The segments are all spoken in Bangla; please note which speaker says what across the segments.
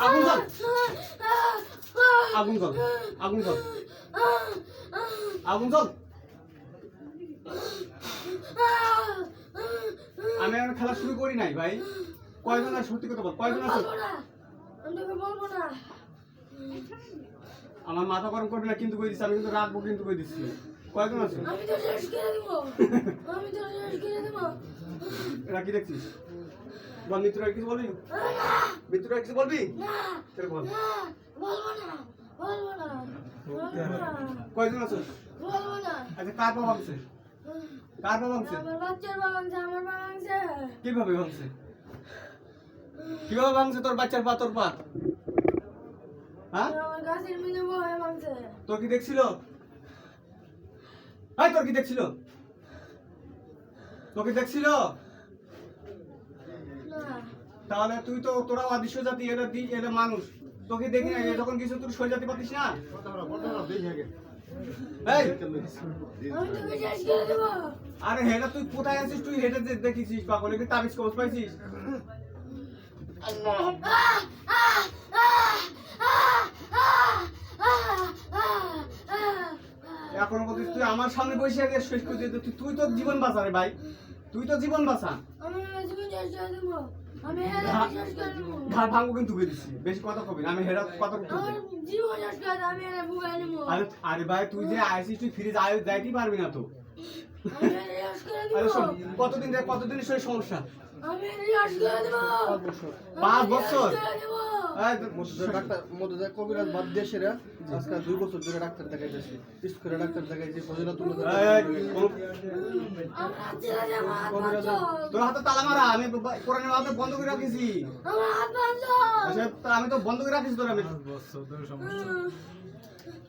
Speaker 1: আগুন ধর। আগুন ধর। আগুন আগুন আমি এখন খেলা শুরু করি নাই ভাই। কয়জন আছে সত্যি কথা বল? কয়জন আছে?
Speaker 2: বলব না।
Speaker 1: আমার মাথা গরম করবি না কিন্তু কই দিচ্ছি আমি কিন্তু রাখব কিন্তু কই দিচ্ছি কয়জন আছে?
Speaker 2: আমি তো শেষ করে দিব। আমি তো শেষ করে দিব।
Speaker 1: এরা কি দেখছিস? বল মিত্র কিছু বলবি? মিত্র কিছু বলবি?
Speaker 2: না
Speaker 1: বল।
Speaker 2: না বলব না বলব না
Speaker 1: কয়জন আছে
Speaker 2: বলব না।
Speaker 1: আচ্ছা কার পা ভাঙছে? কার পা ভাঙছে?
Speaker 2: আমার বাচ্চার বাবাংছে আমার বাবাংছে
Speaker 1: কীভাবে ভাঙছে? কীভাবে ভাঙছে তোর বাচ্চার পা তোর পা? হ্যাঁ?
Speaker 2: আমার গাছের বয়ে ভাঙছে
Speaker 1: তোর কি দেখছিল? হাই তোর কি দেখছিল? তোকে দেখছিল? তাহলে তুই তো তোরা অদৃশ্য জাতি এরা দি এরা মানুষ। তোকে দেখি না যখন কিছু তুই সই জাতি পাতিস না? আরে হেটা তুই কোথায় আছিস? তুই হেঁটে দেখিছিস পাগলে কি তাবিজ কবজ পাইছিস এখন বলছিস তুই আমার সামনে বসে আগে শেষ করে দিতে তুই তো জীবন বাঁচা রে ভাই। তুই তো জীবন বাঁচা। ঘাট ভাঙবো কিন্তু বেরিয়েছি বেশি কথা কবি আমি হেরা কথা আরে আরে ভাই তুই যে আইসিস তুই ফিরে যাই যাইতেই পারবি না তো। কতদিন কতদিনের শরীর সমস্যা? পাঁচ বছর?
Speaker 3: কবিরাজ বাদ দিয়ে সেরা। দুই বছর ধরে ডাক্তার দেখাইতেছি। স্কুলে ডাক্তার দেখাইছি।
Speaker 1: তোর হাতে তালা মারা আমি বন্ধ করে রাখিছি। আচ্ছা, তা আমি তো বন্ধ করে রাখিস তোর আমি।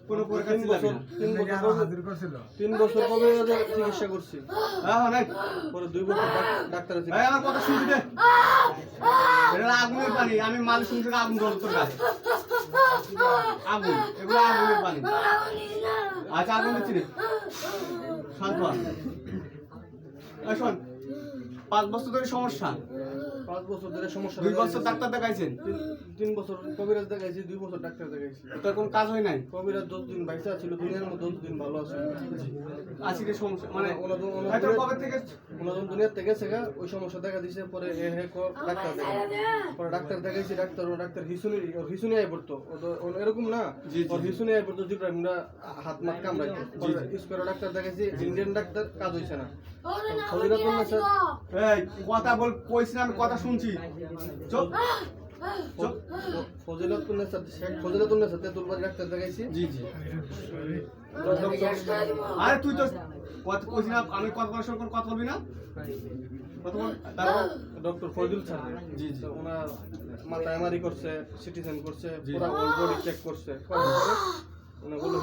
Speaker 1: কোনো পরীক্ষা
Speaker 3: তিন বছর তিন বছর তিন বছর কবিরাজের চিকিৎসা করছি।
Speaker 1: হ্যাঁ নাই।
Speaker 3: পরে দুই বছর ডাক- ডাক্তারের
Speaker 1: এই আমার কথা শুনবি দে এটা আগুনের পানি। আমি মাল শুনছি আগুন জল তোর গায়ে আগুন এগুলো আগুনের পানি। আচ্ছা আগুন দিচ্ছি রে শান্ত। শোন। পাঁচ বছর ধরে সমস্যা?
Speaker 3: পাঁচ বছর ধরে সমস্যা
Speaker 1: দুই বছর ডাক্তার দেখাইছেন?
Speaker 3: তিন- বছর কবিরাজ দেখাইছি দুই বছর ডাক্তার দেখাইছি।
Speaker 1: তোর কোনো কাজ হয় নাই?
Speaker 3: কবিরাজ বাইসা ছিল দুনিয়ার মধ্যে দিন ভালো আছে।
Speaker 1: সমস্যা মানে
Speaker 3: ওনাদের-
Speaker 1: কবে থেকে
Speaker 3: দুনিয়ার থেকে গেছে ওই সমস্যা দেখা দিছে পরে হে ডাক্তার
Speaker 2: ছেড়ে
Speaker 3: পরে ডাক্তার দেখাইছি ডাক্তার ও ডাক্তার হিসুনি ওর হিসুনি আই পড়তো। এরকম না। ওর হিসুনি আই পড়তো জিব্রাহিম আমরা হাত মাত কামড়াইতো স্কোয়ার ডাক্তার দেখাইছি ইন্ডিয়ান ডাক্তার কাজ হইছে না।
Speaker 2: আমি
Speaker 1: কথা বল কইছ না আমি কথা শুনছি। চুপ।
Speaker 3: শেখ ডাক্তার দেখাইছি
Speaker 1: জি জি
Speaker 2: আমি তোকে শেষ করে দেবো।
Speaker 1: আরে তুই তো কথা কইছ না আমি কথা বলার সময় কথা বলবি না?
Speaker 3: Doctor Fazal sir.
Speaker 1: জি, জি।
Speaker 3: ওনার মাথা এমআরআই করছে সিটিজেন করছে পুরো বডি চেক করছে।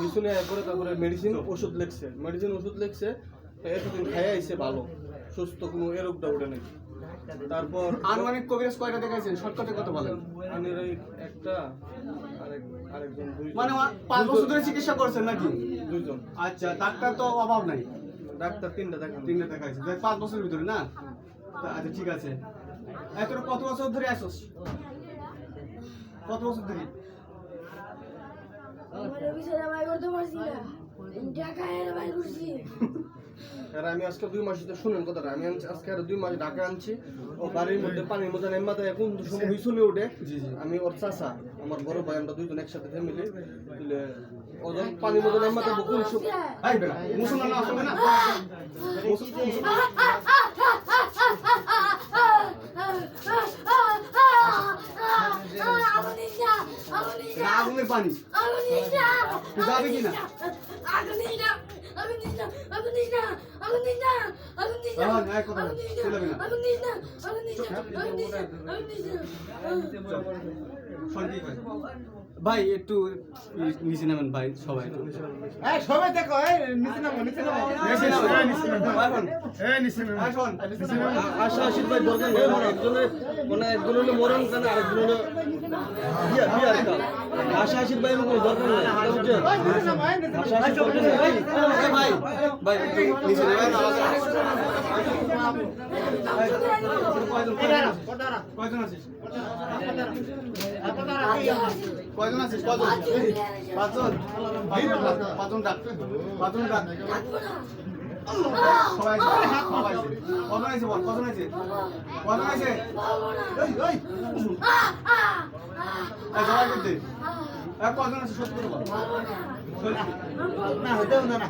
Speaker 3: হিসুনে পরে তারপরে মেডিসিন ওষুধ লিখছে। মেডিসিন ওষুধ লিখছে। এতদিন খাইয়া আইছে ভালো সুস্থ কোনো এ রোগটা উঠে নেই। তারপর
Speaker 1: আনুমানিক কবিরাজ কয়টা দেখাইছেন? শর্টকাটে কথা বলেন।
Speaker 3: আনের একটা আরেকজন
Speaker 1: মানে পাঁচ বছর ধরে চিকিৎসা করছেন নাকি?
Speaker 3: দুইজন।
Speaker 1: আচ্ছা ডাক্তার তো অভাব নাই।
Speaker 3: ডাক্তার তিনটা দেখান।
Speaker 1: তিনটা দেখাইছে। পাঁচ বছরের ভিতরে না? আচ্ছা ঠিক আছে। তোর কত বছর ধরে আসছ কত বছর ধরে?
Speaker 2: আমার অফিসের বাই করতে পারছি না টাকা এর করছি
Speaker 3: আর আমি আজকে দুই মাস ধরে শুনেন কথাটা আমি আনছি- আজকে আর দুই মাস ঢাকা আনছি। ও বাড়ির মধ্যে পানির মধ্যে নেমা দেয় কোন সময়
Speaker 1: জি, জি।
Speaker 3: আমি ওর চাচা আমার বড় ভাই আমরা দুইজন একসাথে ফ্যামিলি ওজন পানির মধ্যে নেমা দেবো কোন সময়
Speaker 1: এই বেটা মুসলমান আসবে না মুসল- মুসল-
Speaker 2: আগুন দিস না আগুন দিস
Speaker 1: এটা
Speaker 2: না
Speaker 1: আগুনের পানি যাবি কি না?
Speaker 2: আগুন দিস না আগুন দিস না আগুন দিস না আগুন দিস না আগুন
Speaker 1: কথা চলে না
Speaker 2: না। না না।
Speaker 1: ভাই একটু নিচে নামেন ভাই সবাই।
Speaker 4: এই সবাই দেখো এই নিচে নামো নিচে নামো।
Speaker 1: নিচে নামো,
Speaker 4: নিচে নামো। এই নিচে নামো।
Speaker 1: ভাই
Speaker 3: আশা আশির ভাই দরকার নেই মানে একজনের মানে একজন হলো মরণ কানে আরেকজন হলো বিয়া বিয়া। হাসাহাসির বাইরে কোনো দরকার নেই
Speaker 1: ভাই ভাই নিচে নেবেন কয়জন কয়জন আছিস কয়জন আছিস কয়জন পাঁচজন পাঁচজন ডাক পাঁচজন ডাক সবাই কজন বল কজন আছে কজন আছে এই, এই, এই, করতে কজন আছে সত্যি করে বল
Speaker 4: না, হইতেও না, না।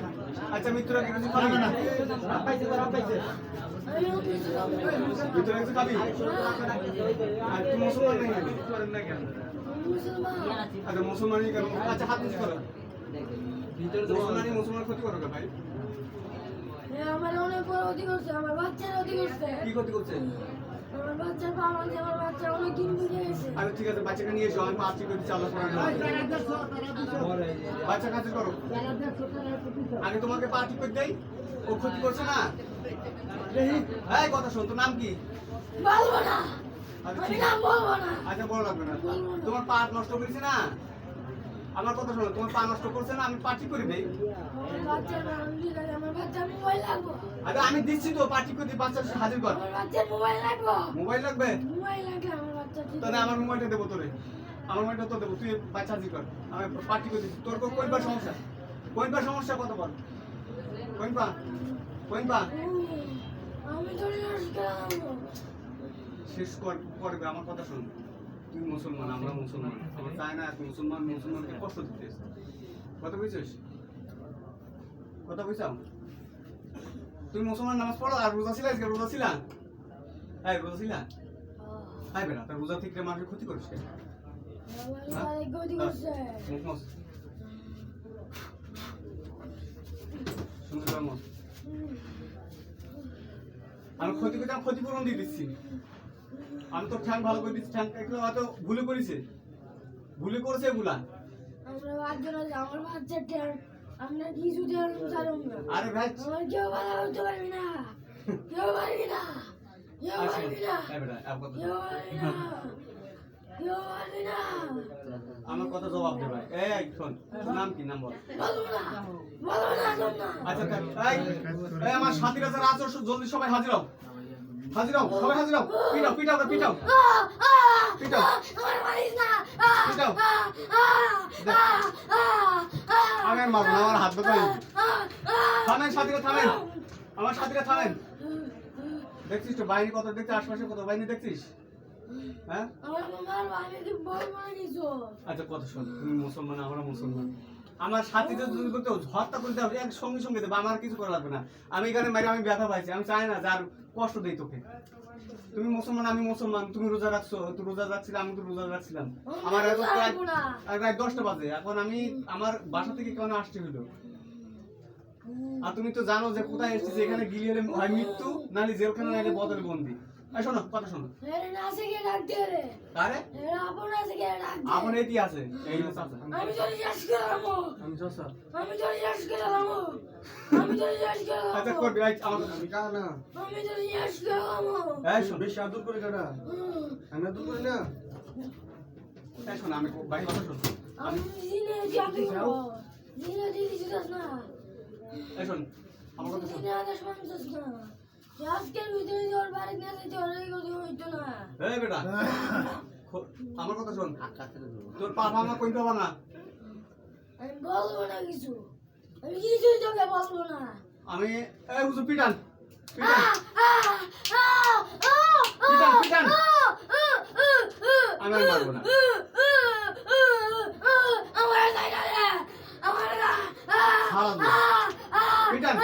Speaker 1: আচ্ছা মিত্ররা কি কিছু খাবি না ভিতরে কিছু খাবি আর তুই মুসলমান নাকি আচ্ছা মুসলমানই কেন আচ্ছা হাত নিচু করো মুসলমানই মুসলমান ক্ষতি করো ভাই
Speaker 2: বড় করছে আমার বাচ্চার করছে।
Speaker 1: কি ক্ষতি করছে?
Speaker 2: আমার বাচ্চার পা ভাঙছে আমার বাচ্চা অনেক দিন বুঝে গেছে।
Speaker 1: আরে ঠিক আছে বাচ্চাকে নিয়ে এসো আমি পাঁচটি করে চালা করার বাচ্চা কাছে করো। আগে তোমাকে করে দেই ও ক্ষতি করছে না? এই কথা শোন তোর নাম কি?
Speaker 2: বলব না।
Speaker 1: আচ্ছা,
Speaker 2: আমি নাম বলব না।
Speaker 1: আচ্ছা লাগবে না। তোমার পা নষ্ট করেছে না? আমার কথা শোনো তোমার পা নষ্ট করছে না আমি পার্টি করে দেই আরে আমি দিচ্ছি তো পার্টি করে দিই বাচ্চা হাজির কর।
Speaker 2: মোবাইল লাগবো।
Speaker 1: মোবাইল লাগবে?
Speaker 2: মোবাইল লাগলে আমার বাচ্চা ঠিক
Speaker 1: তাহলে আমার মোবাইলটা দেবো তোরে। আমার মোবাইলটা তো দেবো তুই বাচ্চা হাজির কর। আমি পার্টি করে দিচ্ছি। তোর কোনবার সমস্যা? কোনবার সমস্যা কত বল। কোন পা? কোন পা?
Speaker 2: আমি
Speaker 1: শেষ কর করবে আমার কথা শোন। তুই মুসলমান আমরা মুসলমান। আমরা চাই না তুই মুসলমান মুসলমানকে কষ্ট দিতে কথা বুঝছিস? কথা বুঝছাম তুই মুসলমান নামাজ পড়ো আর রোজা ছিলা আজকে? রোজা ছিলা? হ্যাঁ রোজা ছিলা? হ্যাঁ বেটা তার রোজা থেকে মানুষের ক্ষতি করিস কেন মস আমি ক্ষতি করতে আমি ক্ষতিপূরণ দিয়ে দিচ্ছি। আমি তো ঠ্যাং ভালো করে দিচ্ছি ঠ্যাং হয়তো ভুলে করেছে। ভুলে করেছে এগুলা?
Speaker 2: আমরা
Speaker 1: আরে ভাই
Speaker 2: কেউ ভালো পারবি না। কেউ পারবি না। কেউ পারবি না।
Speaker 1: কথা
Speaker 2: কেউ পারবি না। কেউ পারবি না।
Speaker 1: আমার কথা জবাব দে ভাই। এই শোন নাম কি? নাম বল। আচ্ছা আমার সাথীরা যারা আছো জলদি সবাই হাজির হও। হাজির হও সবাই হাজির হও পিটাও পিটাও পিটাও! পিটাও পিটাও।
Speaker 2: আহ! আহ! আহ! আহ! আহ!
Speaker 1: আমি আর মারবো না, আমার হাত ব্যথা হয়েছে। থামেন সাথীরা থামেন আমার সাথীরা থামেন দেখছিস তো বাহিনী কত দেখছিস আশপাশে কত বাহিনী দেখছিস হ্যাঁ আচ্ছা কথা শোন তুমি মুসলমান আমরা মুসলমান আমার সাথীদের যদি করতে হত্যা করতে হবে এক সঙ্গে সঙ্গে দেবে আমার কিছু করা লাগবে না। আমি এখানে মারি আমি ব্যথা পাইছি আমি চাই না যার কষ্ট দেই তোকে। তুমি মুসলমান আমি মুসলমান তুমি রোজা রাখছো তুই রোজা রাখছিলে আমি তো রোজা রাখছিলাম। আমার। প্রায় দশটা বাজে এখন আমি আমার বাসা থেকে কেন আসতে হলো? আর তুমি তো জানো যে কোথায় এসেছি এখানে গিলি হলে হয় মৃত্যু নাহলে জেলখানে নাহলে বদল বন্দি এই শোনো কথা শোনো।
Speaker 2: এরে গিয়ে ডাকতে রে।
Speaker 1: আরে
Speaker 2: এরে আপন আছে ডাকতে
Speaker 1: আপন এটি আছে। এই।
Speaker 2: আমি রিয়াজ গেলাম
Speaker 3: আমি চাচা
Speaker 2: আমি গেলাম আমি
Speaker 1: আচ্ছা
Speaker 2: গেলাম
Speaker 1: করবি এই আমার
Speaker 3: আমি কা না?
Speaker 2: আমি তো রিয়াজ গেলাম
Speaker 1: এই শোন।
Speaker 3: বেশি আদর করে কাটা আমি আদর করি না?
Speaker 1: এই শোন আমি বাড়ি কথা শোন।
Speaker 2: আমি দিনে যাবি দিনে দিদি দিতাস না।
Speaker 1: এই শোন আমার কথা শোন।
Speaker 2: দিনে আদেশ মানছিস না। আজকের ভিতরে তোর বাড়ি না যেতে ওর হইতো না
Speaker 1: এই বেটা আমার কথা শোন তোর পা ভাঙা কই পাবা না
Speaker 2: আমি বলব না কিছু আমি কিছুই তোকে বলব না
Speaker 1: আমি এই হুজুর পিটান পিটান! পিটান! আমি মারবো না
Speaker 2: আমার।
Speaker 1: পিটান